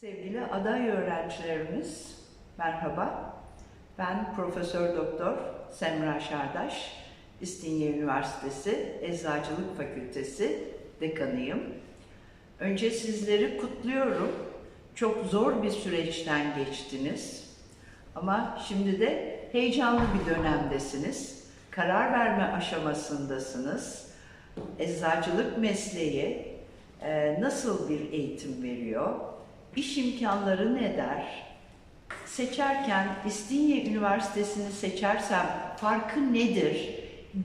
Sevgili aday öğrencilerimiz, merhaba. Ben Profesör Doktor Semra Şardaş, İstinye Üniversitesi Eczacılık Fakültesi dekanıyım. Önce sizleri kutluyorum. Çok zor bir süreçten geçtiniz. Ama şimdi de heyecanlı bir dönemdesiniz. Karar verme aşamasındasınız. Eczacılık mesleği e, nasıl bir eğitim veriyor? İş imkanları ne der? Seçerken İstinye Üniversitesi'ni seçersem farkı nedir?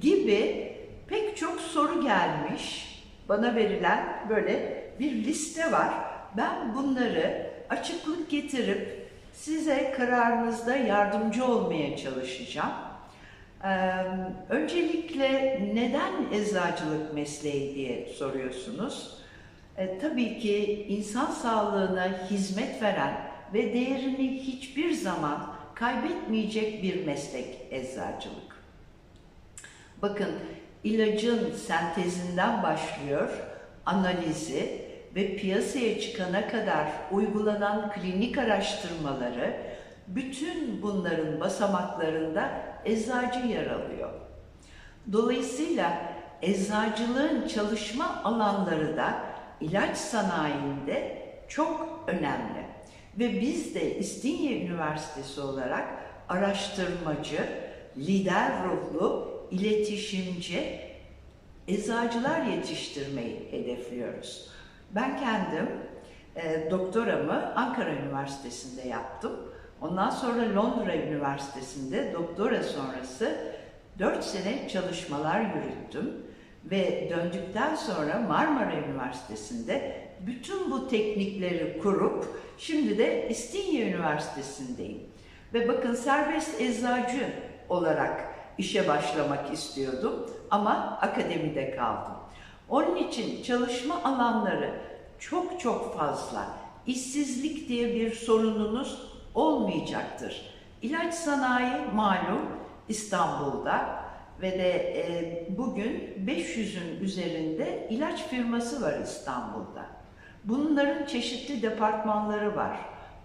Gibi pek çok soru gelmiş. Bana verilen böyle bir liste var. Ben bunları açıklık getirip size kararınızda yardımcı olmaya çalışacağım. Ee, öncelikle neden eczacılık mesleği diye soruyorsunuz. E, tabii ki insan sağlığına hizmet veren ve değerini hiçbir zaman kaybetmeyecek bir meslek eczacılık. Bakın ilacın sentezinden başlıyor, analizi ve piyasaya çıkana kadar uygulanan klinik araştırmaları, bütün bunların basamaklarında eczacı yer alıyor. Dolayısıyla eczacılığın çalışma alanları da ilaç sanayinde çok önemli. Ve biz de İstinye Üniversitesi olarak araştırmacı, lider ruhlu, iletişimci eczacılar yetiştirmeyi hedefliyoruz. Ben kendim e, doktoramı Ankara Üniversitesi'nde yaptım. Ondan sonra Londra Üniversitesi'nde doktora sonrası 4 sene çalışmalar yürüttüm ve döndükten sonra Marmara Üniversitesi'nde bütün bu teknikleri kurup şimdi de İstinye Üniversitesi'ndeyim. Ve bakın serbest eczacı olarak işe başlamak istiyordum ama akademide kaldım. Onun için çalışma alanları çok çok fazla. İşsizlik diye bir sorununuz olmayacaktır. İlaç sanayi malum İstanbul'da ve de e, bugün 500'ün üzerinde ilaç firması var İstanbul'da. Bunların çeşitli departmanları var.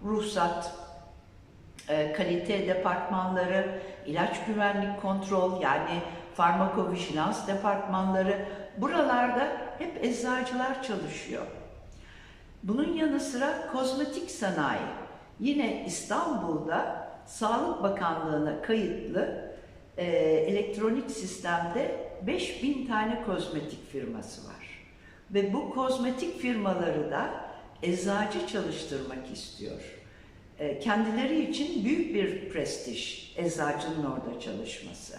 Ruhsat, e, kalite departmanları, ilaç güvenlik kontrol yani farmakovijilans departmanları buralarda hep eczacılar çalışıyor. Bunun yanı sıra kozmetik sanayi. Yine İstanbul'da Sağlık Bakanlığı'na kayıtlı e, elektronik sistemde 5000 tane kozmetik firması var. Ve bu kozmetik firmaları da eczacı çalıştırmak istiyor. E, kendileri için büyük bir prestij eczacının orada çalışması.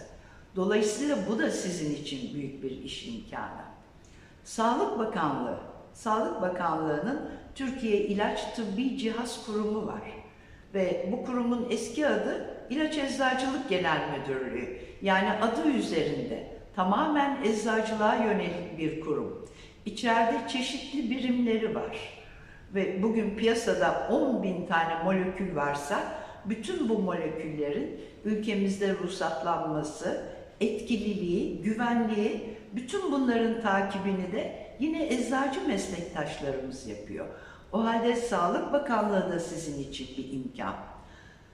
Dolayısıyla bu da sizin için büyük bir iş imkanı. Sağlık Bakanlığı, Sağlık Bakanlığı'nın Türkiye İlaç Tıbbi Cihaz Kurumu var. Ve bu kurumun eski adı İlaç Eczacılık Genel Müdürlüğü. Yani adı üzerinde tamamen eczacılığa yönelik bir kurum. İçeride çeşitli birimleri var. Ve bugün piyasada 10 bin tane molekül varsa bütün bu moleküllerin ülkemizde ruhsatlanması, etkililiği, güvenliği, bütün bunların takibini de yine eczacı meslektaşlarımız yapıyor. O halde Sağlık Bakanlığı da sizin için bir imkan.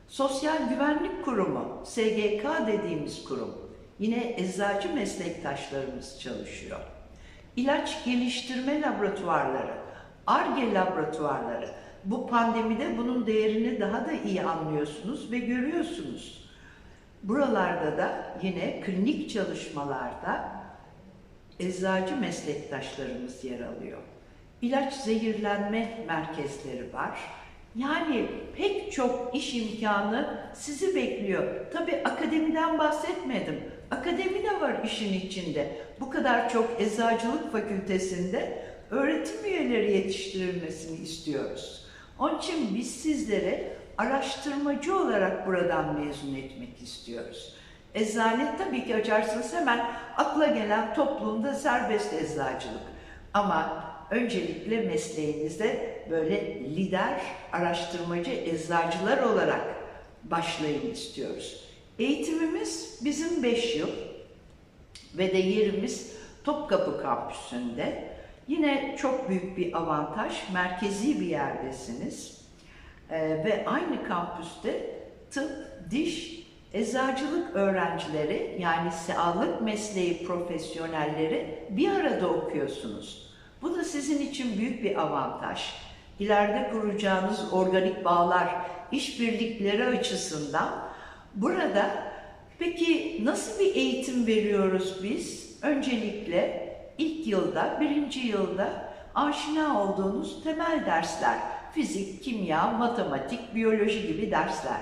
Sosyal Güvenlik Kurumu, SGK dediğimiz kurum, yine eczacı meslektaşlarımız çalışıyor. İlaç geliştirme laboratuvarları, ARGE laboratuvarları, bu pandemide bunun değerini daha da iyi anlıyorsunuz ve görüyorsunuz. Buralarda da yine klinik çalışmalarda eczacı meslektaşlarımız yer alıyor. İlaç zehirlenme merkezleri var. Yani pek çok iş imkanı sizi bekliyor. Tabi akademiden bahsetmedim. Akademi de var işin içinde. Bu kadar çok eczacılık fakültesinde öğretim üyeleri yetiştirilmesini istiyoruz. Onun için biz sizlere araştırmacı olarak buradan mezun etmek istiyoruz. Eczane tabii ki açarsınız hemen akla gelen toplumda serbest eczacılık. Ama öncelikle mesleğinizde böyle lider, araştırmacı eczacılar olarak başlayın istiyoruz. Eğitimimiz bizim 5 yıl ve de yerimiz Topkapı kampüsünde. Yine çok büyük bir avantaj, merkezi bir yerdesiniz. Ee, ve aynı kampüste tıp, diş, eczacılık öğrencileri yani sağlık mesleği profesyonelleri bir arada okuyorsunuz. Bu da sizin için büyük bir avantaj. İleride kuracağınız organik bağlar, işbirlikleri açısından burada peki nasıl bir eğitim veriyoruz biz? Öncelikle ilk yılda, birinci yılda aşina olduğunuz temel dersler, fizik, kimya, matematik, biyoloji gibi dersler.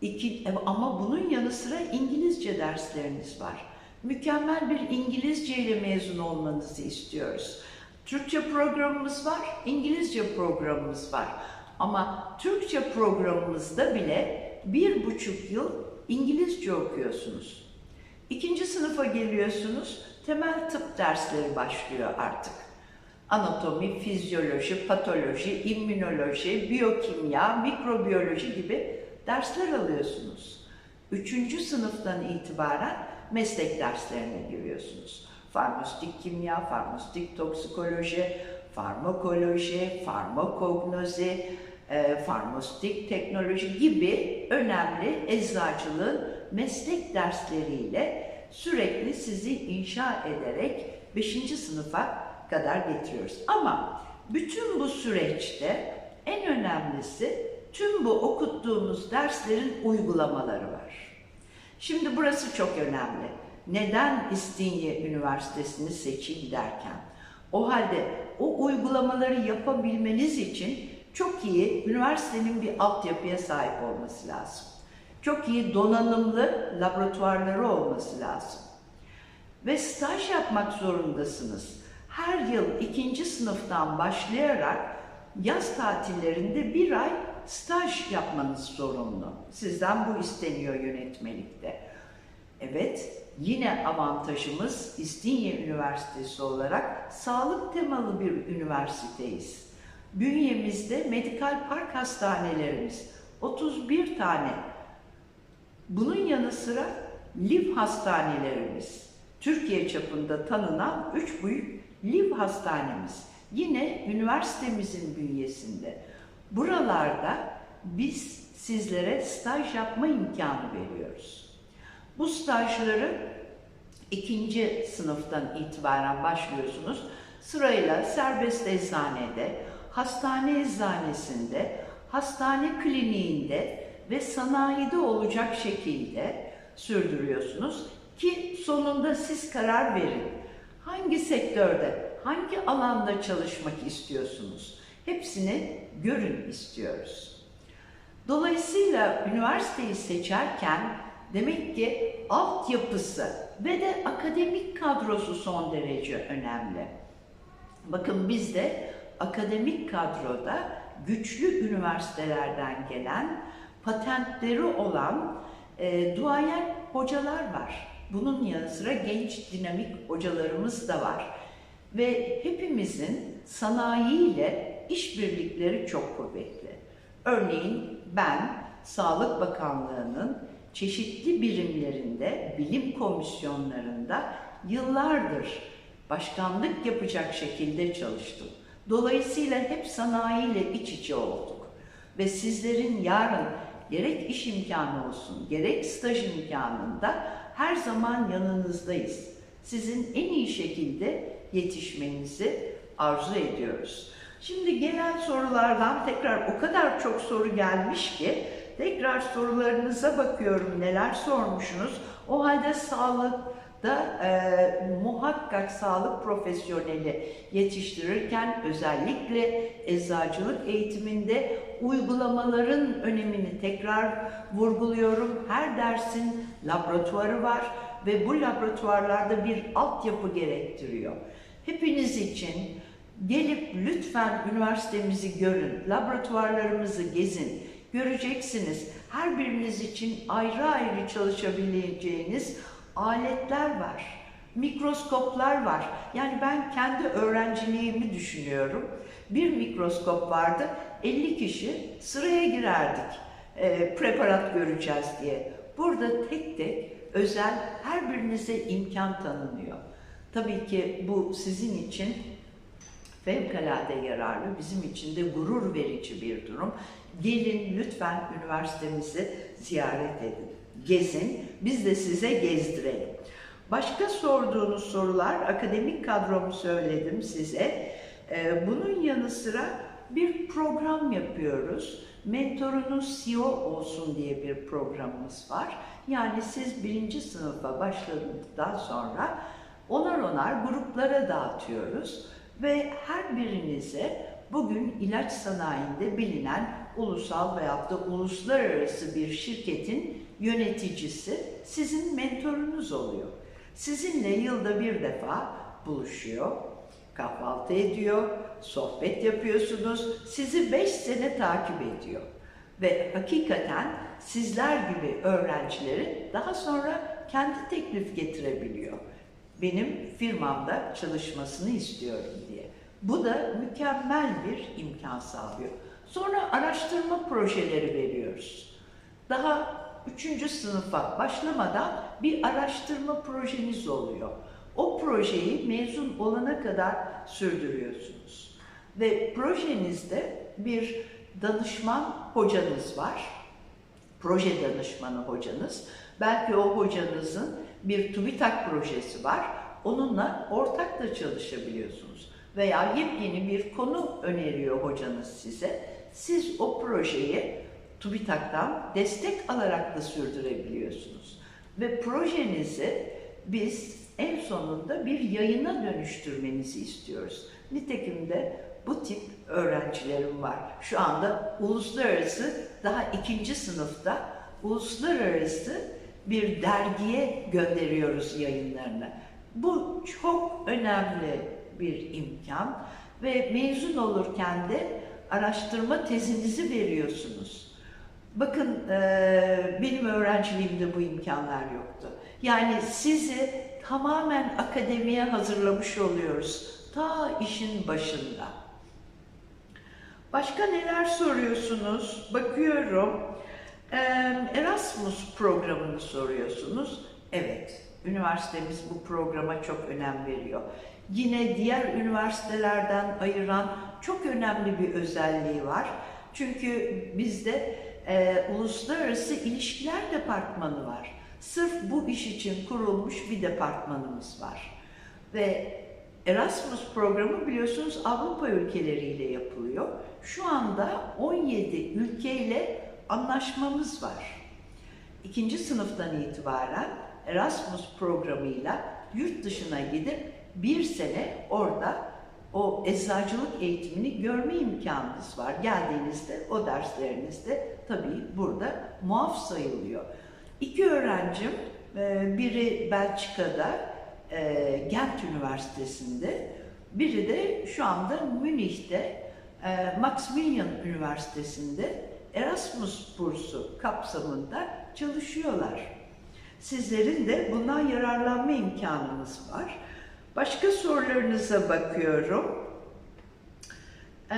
İki, ama bunun yanı sıra İngilizce dersleriniz var. Mükemmel bir İngilizce ile mezun olmanızı istiyoruz. Türkçe programımız var, İngilizce programımız var. Ama Türkçe programımızda bile bir buçuk yıl İngilizce okuyorsunuz. İkinci sınıfa geliyorsunuz, temel tıp dersleri başlıyor artık. Anatomi, fizyoloji, patoloji, immünoloji, biyokimya, mikrobiyoloji gibi dersler alıyorsunuz. Üçüncü sınıftan itibaren meslek derslerine giriyorsunuz. Farmasötik kimya, farmasötik toksikoloji, farmakoloji, farmakognozi, e, farmasötik teknoloji gibi önemli eczacılığın meslek dersleriyle sürekli sizi inşa ederek 5. sınıfa kadar getiriyoruz. Ama bütün bu süreçte en önemlisi tüm bu okuttuğumuz derslerin uygulamaları var. Şimdi burası çok önemli. Neden İstinye Üniversitesi'ni seçeyim derken? O halde o uygulamaları yapabilmeniz için çok iyi üniversitenin bir altyapıya sahip olması lazım. Çok iyi donanımlı laboratuvarları olması lazım. Ve staj yapmak zorundasınız. Her yıl ikinci sınıftan başlayarak yaz tatillerinde bir ay staj yapmanız zorunlu. Sizden bu isteniyor yönetmelikte. Evet, yine avantajımız İstinye Üniversitesi olarak sağlık temalı bir üniversiteyiz. Bünyemizde medikal park hastanelerimiz 31 tane. Bunun yanı sıra liv hastanelerimiz. Türkiye çapında tanınan 3 büyük liv hastanemiz. Yine üniversitemizin bünyesinde. Buralarda biz sizlere staj yapma imkanı veriyoruz. Bu stajları ikinci sınıftan itibaren başlıyorsunuz. Sırayla serbest eczanede, hastane eczanesinde, hastane kliniğinde ve sanayide olacak şekilde sürdürüyorsunuz ki sonunda siz karar verin. Hangi sektörde, hangi alanda çalışmak istiyorsunuz? Hepsini görün istiyoruz. Dolayısıyla üniversiteyi seçerken demek ki altyapısı ve de akademik kadrosu son derece önemli. Bakın bizde akademik kadroda güçlü üniversitelerden gelen, patentleri olan e, duayen hocalar var. Bunun yanı sıra genç dinamik hocalarımız da var. Ve hepimizin sanayiyle işbirlikleri çok kuvvetli. Örneğin ben Sağlık Bakanlığı'nın çeşitli birimlerinde, bilim komisyonlarında yıllardır başkanlık yapacak şekilde çalıştım. Dolayısıyla hep sanayiyle iç içe olduk. Ve sizlerin yarın gerek iş imkanı olsun, gerek staj imkanında her zaman yanınızdayız. Sizin en iyi şekilde yetişmenizi arzu ediyoruz. Şimdi gelen sorulardan tekrar o kadar çok soru gelmiş ki tekrar sorularınıza bakıyorum neler sormuşsunuz. O halde sağlıkta e, muhakkak sağlık profesyoneli yetiştirirken özellikle eczacılık eğitiminde uygulamaların önemini tekrar vurguluyorum. Her dersin laboratuvarı var ve bu laboratuvarlarda bir altyapı gerektiriyor. Hepiniz için gelip lütfen üniversitemizi görün, laboratuvarlarımızı gezin. Göreceksiniz her biriniz için ayrı ayrı çalışabileceğiniz aletler var. Mikroskoplar var. Yani ben kendi öğrenciliğimi düşünüyorum. Bir mikroskop vardı. 50 kişi sıraya girerdik. E, preparat göreceğiz diye. Burada tek tek özel her birinize imkan tanınıyor. Tabii ki bu sizin için fevkalade yararlı, bizim için de gurur verici bir durum. Gelin lütfen üniversitemizi ziyaret edin, gezin, biz de size gezdirelim. Başka sorduğunuz sorular, akademik kadromu söyledim size. Ee, Bunun yanı sıra bir program yapıyoruz. Mentorunuz CEO olsun diye bir programımız var. Yani siz birinci sınıfa başladıktan sonra onar onar gruplara dağıtıyoruz ve her birinize bugün ilaç sanayinde bilinen ulusal veyahut da uluslararası bir şirketin yöneticisi sizin mentorunuz oluyor. Sizinle yılda bir defa buluşuyor, kahvaltı ediyor, sohbet yapıyorsunuz, sizi beş sene takip ediyor. Ve hakikaten sizler gibi öğrencileri daha sonra kendi teklif getirebiliyor. Benim firmamda çalışmasını istiyorum diye. Bu da mükemmel bir imkan sağlıyor. Sonra araştırma projeleri veriyoruz. Daha üçüncü sınıfa başlamadan bir araştırma projeniz oluyor. O projeyi mezun olana kadar sürdürüyorsunuz. Ve projenizde bir danışman hocanız var. Proje danışmanı hocanız. Belki o hocanızın bir TÜBİTAK projesi var. Onunla ortak da çalışabiliyorsunuz. Veya yepyeni bir konu öneriyor hocanız size. Siz o projeyi TÜBİTAK'tan destek alarak da sürdürebiliyorsunuz. Ve projenizi biz en sonunda bir yayına dönüştürmenizi istiyoruz. Nitekim de bu tip öğrencilerim var. Şu anda uluslararası, daha ikinci sınıfta uluslararası bir dergiye gönderiyoruz yayınlarını. Bu çok önemli bir imkan ve mezun olurken de araştırma tezinizi veriyorsunuz. Bakın eee, benim öğrenciliğimde bu imkanlar yoktu. Yani sizi tamamen akademiye hazırlamış oluyoruz. Ta işin başında. Başka neler soruyorsunuz? Bakıyorum. Eee, Erasmus programını soruyorsunuz. Evet, üniversitemiz bu programa çok önem veriyor. Yine diğer üniversitelerden ayıran çok önemli bir özelliği var. Çünkü bizde eee, uluslararası ilişkiler departmanı var. Sırf bu iş için kurulmuş bir departmanımız var. Ve Erasmus programı biliyorsunuz Avrupa ülkeleriyle yapılıyor. Şu anda 17 ülkeyle anlaşmamız var. İkinci sınıftan itibaren Erasmus programıyla yurt dışına gidip bir sene orada o eczacılık eğitimini görme imkanınız var. Geldiğinizde o derslerinizde tabii burada muaf sayılıyor. İki öğrencim, e, biri Belçika'da, e, Gent Üniversitesi'nde, biri de şu anda Münih'te e, Maximilian Üniversitesi'nde Erasmus bursu kapsamında çalışıyorlar. Sizlerin de bundan yararlanma imkanınız var. Başka sorularınıza bakıyorum. Ee,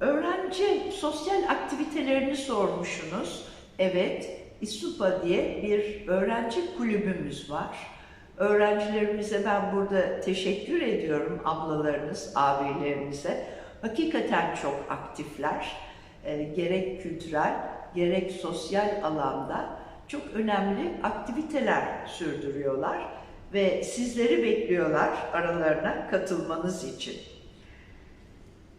öğrenci sosyal aktivitelerini sormuşsunuz. Evet, İSUPA diye bir öğrenci kulübümüz var. Öğrencilerimize ben burada teşekkür ediyorum ablalarınız, abilerimize. Hakikaten çok aktifler. Ee, gerek kültürel, gerek sosyal alanda çok önemli aktiviteler sürdürüyorlar ve sizleri bekliyorlar aralarına katılmanız için.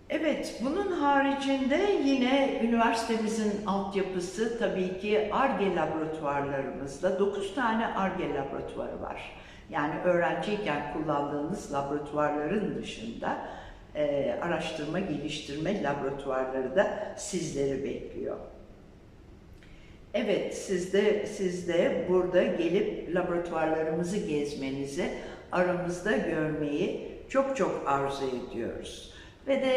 Evet, bunun haricinde yine üniversitemizin altyapısı tabii ki ARGE laboratuvarlarımızda 9 tane ARGE laboratuvarı var. Yani öğrenciyken kullandığınız laboratuvarların dışında e, araştırma geliştirme laboratuvarları da sizleri bekliyor. Evet, siz de, siz de burada gelip laboratuvarlarımızı gezmenizi, aramızda görmeyi çok çok arzu ediyoruz. Ve de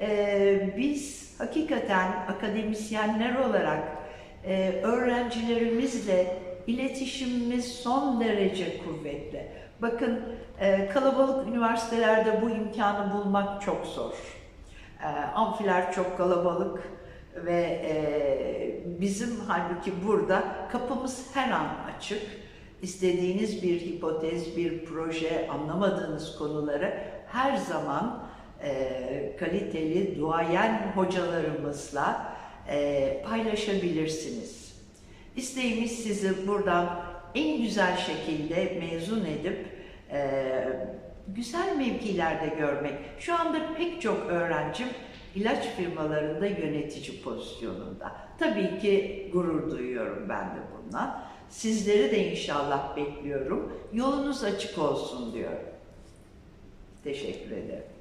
e, biz hakikaten akademisyenler olarak e, öğrencilerimizle iletişimimiz son derece kuvvetli. Bakın e, kalabalık üniversitelerde bu imkanı bulmak çok zor. E, amfiler çok kalabalık ve e, bizim halbuki burada kapımız her an açık. İstediğiniz bir hipotez, bir proje, anlamadığınız konuları her zaman e, kaliteli duayen hocalarımızla e, paylaşabilirsiniz. İsteğimiz sizi buradan en güzel şekilde mezun edip e, güzel mevkilerde görmek. Şu anda pek çok öğrencim ilaç firmalarında yönetici pozisyonunda. Tabii ki gurur duyuyorum ben de bundan. Sizleri de inşallah bekliyorum. Yolunuz açık olsun diyorum. Teşekkür ederim.